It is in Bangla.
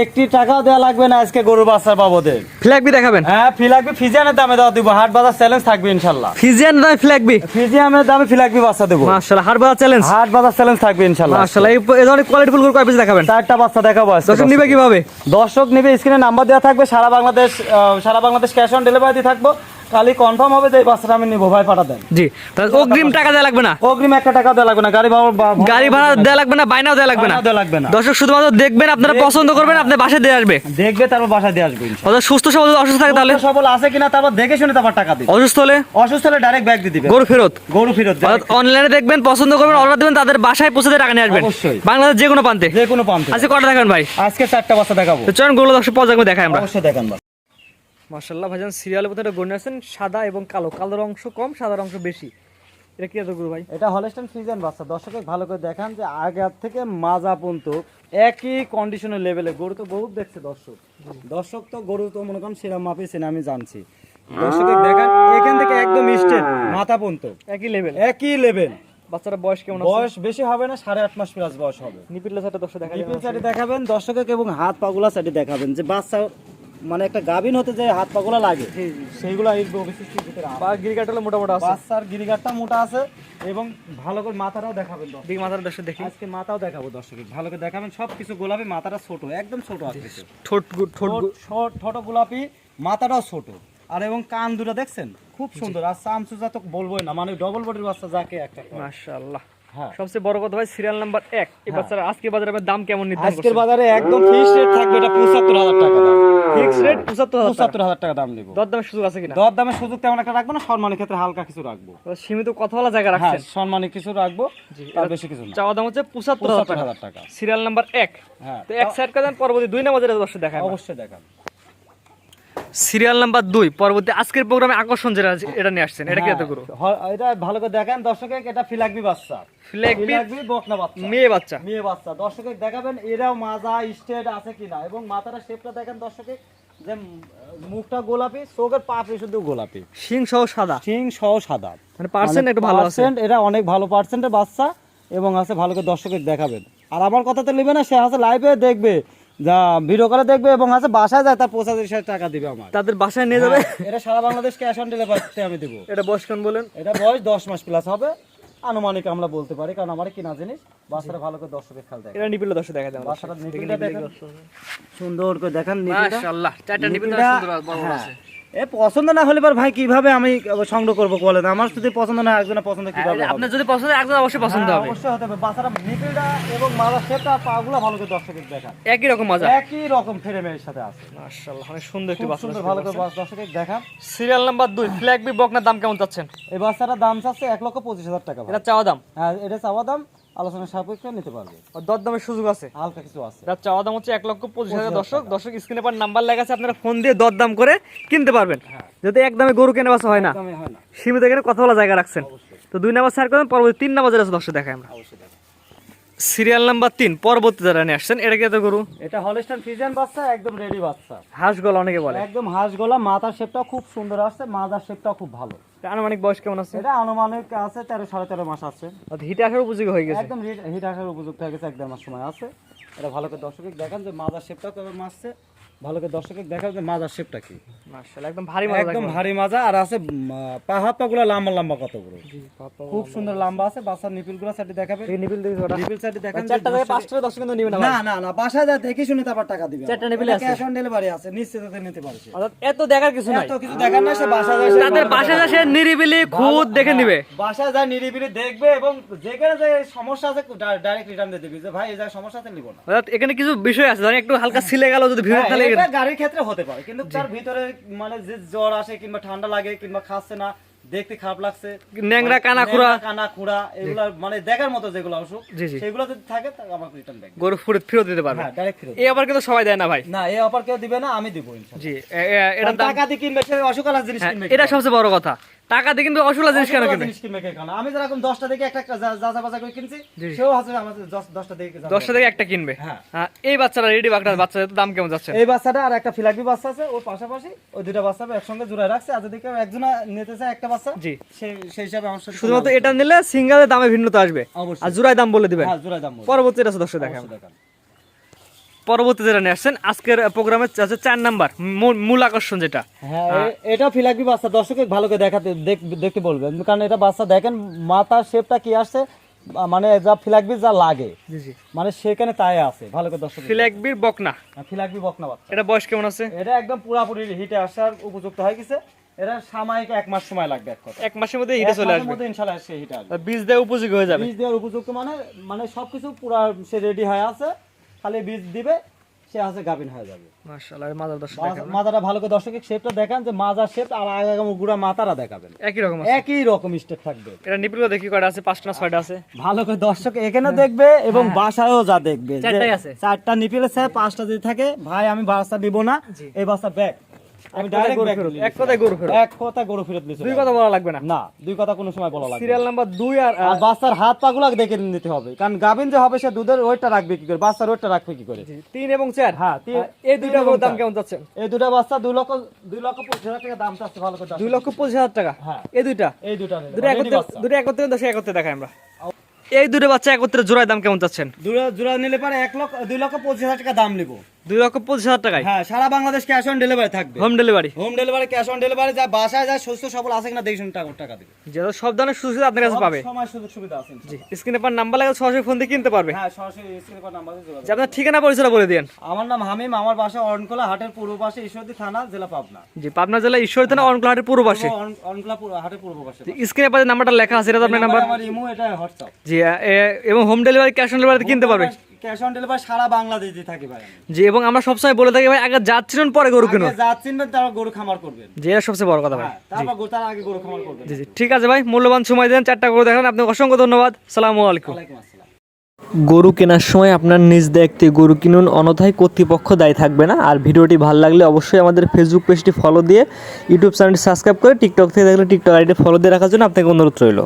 একটি টাকাও দেওয়া লাগবে না আজকে গরুর বাচ্চার বাবদে। ফ্ল্যাগবি দেখাবেন? হ্যাঁ ফি লাগবে ফিজিয়ানের দামে দেওয়া দিব। হাট বাজার চ্যালেঞ্জ থাকবে ইনশাল্লাহ। ফিজিয়ান নয় ফ্ল্যাগবি ফিজিয়ামের দামে ফি লাগবে বাচ্চা দেবো। মাশাআল্লাহ হাট বাজার চ্যালেঞ্জ হাট বাজার চ্যালেঞ্জ থাকবে ইনশাল্লাহ। মাশাআল্লাহ এই ধরনের কোয়ালিটি ফুল গরু কয় পিস দেখাবেন? চারটা বাচ্চা দেখাবো আজকে। দর্শক নিবে কীভাবে? দর্শক নিবে স্ক্রিনে নাম্বার দেওয়া থাকবে সারা বাংলাদেশ সারা বাংলাদেশ ক্যাশ অন ডেলিভারি থাকব। খালি কনফার্ম হবে যে এই বাচ্চাটা আমি নিবো। ভাই পাঠা দেন। জি তাহলে অগ্রিম টাকা দেওয়া লাগবে না? অগ্রিম একটা টাকা দেওয়া লাগবে না। গাড়ি ভাড়া গাড়ি ভাড়া দেওয়া লাগবে না বাইনাও দেওয়া লাগবে না? দেওয়া লাগবে না। দর্শক শুধুমাত্র দেখবেন আপনারা পছন্দ করবেন বাসায় দিয়ে আসবে। দেখবে তারপর বাসায় দিয়ে আসবে। অর্থাৎ সুস্থ সবল অসুস্থ থাকে তাহলে? সবল আছে কিনা তারপর দেখে শুনে তারপর টাকা দিবে। অসুস্থ হলে? অসুস্থ হলে ডাইরেক্ট ব্যাগ দিয়ে দিবে। গরু ফেরত? গরু ফেরত অনলাইনে দেখবেন পছন্দ করবেন অর্ডার দেবেন তাদের বাসায় পৌঁছে দিয়ে টাকা নিয়ে আসবেন। অবশ্যই। বাংলাদেশ যে কোনো প্রান্তে। যে কোনো পাম্প আজকে কটা দেখাবেন ভাই? আজকে চারটা বাচ্চা দেখাবো। চলুন গরু দর্শক দেখাই আমরা। অবশ্যই দেখান মার্শাল্লাহ ভাইজান সিরিয়ালের মধ্যে একটা গরু আছেন সাদা এবং কালো। কালোর অংশ কম সাদার অংশ বেশি। এটা কি গরু ভাই? এটা হলস্টাইন ফ্রিজিয়ান বাচ্চা। দর্শকে ভালো করে দেখান যে আগের থেকে মাজা পর্যন্ত একই কন্ডিশনের লেভেলে গরু তো গরু দেখছে দর্শক। দর্শক তো গরু তো মনে করেন সেরাম মাপে সেনা আমি জানছি। দর্শকে দেখান এখান থেকে একদম স্টেট মাথা পর্যন্ত। একই লেভেল একই লেভেল বাচ্চারা বয়স কেমন বয়স বেশি হবে না সাড়ে আট মাস প্লাস বয়স হবে। নিপিল সাইডে দর্শক দেখা নিপিল সাইডে দেখাবেন দর্শকে এবং হাত পাগুলা সাইডে দেখাবেন। যে বাচ্চা মানে একটা গাভিন হতে যে হাত পাগুলা লাগে সেইগুলো এই বিশিষ্ট ভিতরে আছে। বা গিরিকাট হলে মোটামুটি আছে। বাচ্চার গিরিগারটা মোটা আছে এবং ভালো করে মাথাটাও দেখাবেন। দিক মাথার দর্শক দেখি। আজকে মাথাও দেখাবো দর্শক ভালো করে দেখাবেন। সব কিছু গোলাপি মাথাটা ছোট একদম ছোট আছে ঠোঁট ঠোঁট ছোট ছোট গোলাপি মাথাটাও ছোট। আর এবং কান দুটো দেখছেন? খুব সুন্দর। আর চামচুজা তো বলবোই না মানে ডবল বডির বাচ্চা যাকে একটা মাশাআল্লাহ। হ্যাঁ। সবচেয়ে বড় কথা ভাই সিরিয়াল নাম্বার এক। এই বাচ্চারা আজকে বাজারে দাম কেমন নির্ধারণ আজকের বাজারে একদম ফিক্স রেট থাকবে এটা পঁচাত্তর হাজার টাকা ফিক্স রেট টাকা। দাম সুযোগ আছে কিনা? দরদামের সুযোগ তেমন একটা রাখব না সম্মানের ক্ষেত্রে হালকা কিছু রাখব। সীমিত কথা বলা জায়গা হ্যাঁ কিছু রাখব তার বেশি কিছু না। চাওয়া দাম হচ্ছে পঁচাত্তর হাজার পঁচাত্তর টাকা। সিরিয়াল নাম্বার এক। হ্যাঁ। তো এক সাইড কাদান পরবর্তী দুই নাম্বার দর্শক অবশ্যই দেখান সিরিয়াল নাম্বার দুই পরবর্তী আজকের প্রোগ্রামে আকর্ষণ যেটা এটা নিয়ে আসছেন এটা কি এত করু হ্যাঁ, এটা ভালো করে দেখেন দর্শকে এটা ফিলাকবি বাচ্চা। ফিলাকবি বকনা বাচ্চা। মেয়ে বাচ্চা। মেয়ে বাচ্চা। দর্শকে দেখাবেন এরাও মাজা স্টেট আছে কিনা এবং মাথাটা শেপটা দেখেন দর্শকে যে মুখটা গোলাপি চোখের পাপড়ি শুধু গোলাপি। শিং সহ সাদা? সিং সহ সাদা। মানে পার্সেন্ট একটু ভালো আছে। পার্সেন্ট এটা অনেক ভালো পার্সেন্টের বাচ্চা এবং আছে ভালো করে দর্শকে দেখাবেন। আর আমার কথা তো নেবে না সে আছে লাইভে দেখবে। যা ভিডিও করে দেখবে এবং আছে বাসায় যায় তার পঁচাশি হাজার টাকা দিবে আমার। তাদের বাসায় নিয়ে যাবে? হ্যাঁ, এটা সারা বাংলাদেশ ক্যাশ অন ডেলিভারিতে আমি দেবো। এটা বয়স কেন বলেন? এটা বয়স দশ মাস প্লাস হবে। আনুমানিক আমরা বলতে পারি কারণ আমার কিনা জিনিস বাচ্চাটা ভালো করে দর্শকের খেয়াল দেখে। এটা নিপিলে দর্শক দেখা যায় বাসাটা নিপিলটা দেখেন। সুন্দর করে দেখেন নিপিলটা। মাশাআল্লাহ। চারটা নিপিল নিপিলটা, সুন্দর বড় বড় হ্যাঁ। আছে। এ পছন্দ না হলে পর ভাই কীভাবে আমি সংগ্রহ করব বলেন? আমার যদি পছন্দ না একজনের পছন্দ কীভাবে? আপনার যদি পছন্দ একজন অবশ্যই পছন্দ হ্যাঁ, হবে। অবশ্যই হতে হবে। এবং মাদার শেপটা পাগুলা ভালো করে দর্শকের দেখান। একই রকম মজা। একই রকম ফ্রেমের সাথে আছে। মাশাআল্লাহ অনেক সুন্দর একটি বাচ্চা সুন্দর ভালো করে দর্শকের দেখান। সিরিয়াল নাম্বার দুই ফ্ল্যাগ বি বকনার দাম কেমন চাচ্ছেন? এই বাচ্চাটার দাম চাচ্ছে এক লক্ষ পঁচিশ হাজার টাকা এটা চাওয়া দাম? হ্যাঁ এটা চাওয়া দাম। আলোচনা সাপেক্ষে নিতে পারবে। আর দর সুযোগ আছে? হালকা কিছু আছে। যার চাওয়া দাম হচ্ছে এক লক্ষ পঁচিশ হাজার দর্শক। দর্শক স্ক্রিনে পর নাম্বার লেখা আছে আপনারা ফোন দিয়ে দর দাম করে কিনতে পারবেন। যদি একদমে গরু কেনা বাসা হয় না হয় সীমিত এখানে কথা বলা জায়গা রাখছেন। তো দুই নাম্বার স্যার করেন পরবর্তী তিন নাম্বার আছে দর্শক দেখায় আমরা। সিরিয়াল নাম্বার তিন পরবর্তী যারা নিয়ে আসছেন এটা কি এত গরু? এটা হলিস্টান ফিজিয়ান বাচ্চা একদম রেডি বাচ্চা। হাঁস গলা অনেকে বলে। একদম হাঁস গলা মাথার শেপটাও খুব সুন্দর আসছে মাথার শেপটাও খুব ভালো। আনুমানিক বয়স কেমন আছে? এটা আনুমানিক আছে তেরো সাড়ে তেরো মাস আছে। হিট আসার উপযোগী হয়ে গেছে? একদম হিট আসার উপযুক্ত হয়ে গেছে এক দেড় মাস সময় আছে। এটা ভালো করে দর্শক দেখেন যে মাদার শেপটা কেমন মাসছে। ভালো করে দর্শকে দেখান যে মাদার শেপটা কি। মাশাআল্লাহ একদম ভারী মজা একদম ভারী মাজা আর আছে পাহাড় পাগুলো লম্বা লম্বা কত বড়। খুব সুন্দর লম্বা আছে বাচ্চার নিপিলগুলো সাইডে দেখাবে। এই নিপিল দেখি ওটা নিপিল সাইডে দেখান চারটা থেকে পাঁচটা দশ কিন্তু নিবে না না না বাসায় যা দেখে শুনে তারপর টাকা দিবে। চারটা নিপিল আছে? ক্যাশ অন ডেলিভারি আছে নিশ্চিত নিতে পারছে অর্থাৎ এত দেখার কিছু নাই। এত কিছু দেখার না সে বাসায় যায় তাদের বাসায় যা সে নিরিবিলি খুদ দেখে নিবে। বাসায় যায় নিরিবিলি দেখবে এবং যেখানে যে সমস্যা আছে ডাইরেক্ট রিটার্ন দিয়ে দিবি। যে ভাই এই জায়গায় সমস্যা আছে নিব না। অর্থাৎ এখানে কিছু বিষয় আছে ধরেন একটু হালকা ছিলে গেল যদি ভিড় হ্যাঁ, তাহলে এটা গাড়ির ক্ষেত্রে হতে পারে কিন্তু তার ভিতরে মানে যে জ্বর আসে কিংবা ঠান্ডা লাগে কিংবা খাচ্ছে না দেখতে খারাপ লাগছে। ন্যাংরা কানা খুঁড়া কানা খুঁড়া এগুলা মানে দেখার মতো যেগুলো অসুখ। সেগুলো যদি থাকে তাহলে আমাকে রিটার্ন দেন গরু ফুরে ফেরত দিতে পারবে। হ্যাঁ ডাইরেক্ট ফিরে এই অফার কিন্তু সবাই দেয় না ভাই। না এই অফার কেউ দিবে না আমি দিব ইনশাআল্লাহ জি এ- এ- এটার দাম টাকা দিয়ে কিনবে সে অসুখ আলাদা জিনিস হ্যাঁ, কিনবে এটা সবচেয়ে বড় কথা। টাকা দিয়ে কিন্তু অসুলা জিনিস কেন কিনে? আমি যেরকম দশটা থেকে একটা যা- যাচা বাচা করে কিনছি সেও আছে আমাদের দশ- দশটা থেকে দশটা থেকে একটা কিনবে? হ্যাঁ। হ্যাঁ এই বাচ্চারা রেডি বাকড়া বাচ্চাদের দাম কেমন যাচ্ছে? এই বাচ্চাটা আর একটা ফিলাপি বাচ্চা আছে ওর পাশাপাশি ওই দুটা বাচ্চা একসঙ্গে জোড়ায় রাখছে আর যদি কেউ একজন নিতে চায় একটা বাচ্চা জি। সেই হিসাবে আমার শুধুমাত্র এটা নিলে সিঙ্গেলের দামে ভিন্নতা আসবে। আর জোড়ায় দাম বলে দিবেন। হ্যাঁ জোড়ায় দাম বলব। পরবর্তী এটা দর্শক দেখেন অবশ্যই দেখান। পরবর্তী যেটা নিয়ে আসছেন আজকের প্রোগ্রামের হচ্ছে চার নাম্বার মূল- আকর্ষণ যেটা। হ্যাঁ এটা ফিলাকবি বাচ্চা দর্শকে ভালো করে দেখাতে দেখতে বলবেন কারণ এটা বাচ্চা দেখেন মাথার শেপটা কি আসছে মানে যা ফিলাকবি যা লাগে। মানে সেখানে তাই আছে ভালো করে দর্শক ফিলাকবির বকনা। ফিলাকবি বকনা বাচ্চা। এটা বয়স কেমন আছে? এটা একদম পুরাপুরি হিটে আসার উপযুক্ত হয়ে গেছে। এটা সাময়িক এক মাস সময় লাগবে এক কথা। এক মাসের মধ্যে হিটে চলে আসবে। মধ্যে ইনশাআল্লাহ সে হিটে আসবে। বীজ দেওয়া উপযোগী হয়ে যাবে। বীজ দেওয়ার উপযুক্ত মানে মানে সবকিছু পুরা সে রেডি হয়ে আছে। খালি বীজ দিবে সে আছে গাভিন হয়ে যাবে। মাশাআল্লাহ মাজার দর্শক মাজারটা ভালো করে দর্শক শেপটা দেখান যে মাজার শেপ আর আগাগাম গুড়া মাথাটা দেখাবেন। একই রকম একই রকম স্টেপ থাকবে। এটা নিপিলও দেখি কয়টা আছে পাঁচটা না ছয়টা আছে? ভালো করে দর্শক এখানে দেখবে এবং বাসায়ও যা দেখবে চারটাই আছে। চারটা নিপিলে স্যার পাঁচটা যদি থাকে ভাই আমি বাসা দিব না। এই বাসা ব্যাগ আমি ডাইরেক্ট গরু ব্যাগ ফেরত, এক গরু ফেরত। এক কথা গরু ফেরত দুই কথা বলা লাগবে না। না দুই কথা কোনো সময় বলা লাগবে সিরিয়াল নাম্বার দুই আর আর বাচ্চার হাত পাগুলা দেখে নিতে হবে। কারণ গাভিন যে হবে সে দুধের ওয়েটটা রাখবে কি করে? বাচ্চার ওয়েটটা রাখবে কি করে? তিন এবং চার? হ্যাঁ, এই দুইটা গরুর দাম কেমন যাচ্ছে? এই দুটা বাচ্চা দুই লক্ষ দুই লক্ষ পঁচিশ হাজার টাকা দাম চাচ্ছে ভালো করে দুই লক্ষ পঁচিশ হাজার টাকা? হ্যাঁ। এই দুইটা? এই। দুটো একত্রে। দুটো একত্রে দশ একত্রে দেখাই আমরা। এই দুটো বাচ্চা একত্রে জোড়ায় দাম কেমন চাচ্ছেন দুটা জোড়া নিলে পারে এক লক্ষ দুই লক্ষ পঁচিশ হাজার টাকা দাম নিবো। দুই লক্ষ পঁচিশ হাজার টাকায়? হ্যাঁ সারা বাংলাদেশ ক্যাশ অন ডেলিভারি থাকবে। Home delivery home delivery cash on delivery যা বাসায় যা সুস্থ সবল আছে কিনা টাকা টাকা দিবে। যেহেতু সব ধরনের সুযোগ আপনার কাছে পাবে। সময় সুযোগ সুবিধা আছে জি স্ক্রিনে পার নাম্বার লাগে সরাসরি ফোন দিয়ে কিনতে পারবে। হ্যাঁ সরাসরি স্ক্রিনে পর নাম্বার যোগাযোগ যে আপনার ঠিকানা পরিচয় বলে দিন আমার নাম হামিম আমার বাসা অরণকোলা হাটের পূর্ব পাশে ঈশ্বরদী থানা জেলা পাবনা। জি পাবনা জেলা ঈশ্বর থানা অরণকুলাহাটের পূর্ব পাশে। অরণ- অরণকোলা হাটের পূর্ব পাশে। স্ক্রিনে পাশে নাম্বারটা লেখা আছে এটা আপনার নাম্বার আমার ইমো এটা হোয়াটসঅ্যাপ জি এবং home delivery cash on delivery কিনতে পারবে। ক্যাশ অন ডেলিভারি সারা বাংলাদেশে থাকি ভাই। জি এবং আমরা সবসময় বলে থাকি ভাই আগে যাচ্ছিলেন পরে গরু কিনুন। আগে যাচ্ছেন তারা গরু খামার করবেন। যে এটা সবচেয়ে বড় কথা ভাই। হ্যাঁ তারপর গরু- তার আগে গরু খামার করবেন। জি জি ঠিক আছে ভাই মূল্যবান সময় দেন চারটা গরু দেখান আপনাকে অসংখ্য ধন্যবাদ। সালামু আলাইকুম। ওয়ালাইকুম আসসালাম। গরু কেনার সময় আপনার নিজ দেখতে গরু কিনুন অনথায় কর্তৃপক্ষ দায়ী থাকবে না। আর ভিডিওটি ভালো লাগলে অবশ্যই আমাদের ফেসবুক পেজটি ফলো দিয়ে ইউটিউব চ্যানেলটি সাবস্ক্রাইব করে টিকটক থেকে দেখলে টিকটক আইডি ফলো দিয়ে রাখার জন্য আপনাকে অনুরোধ রইল।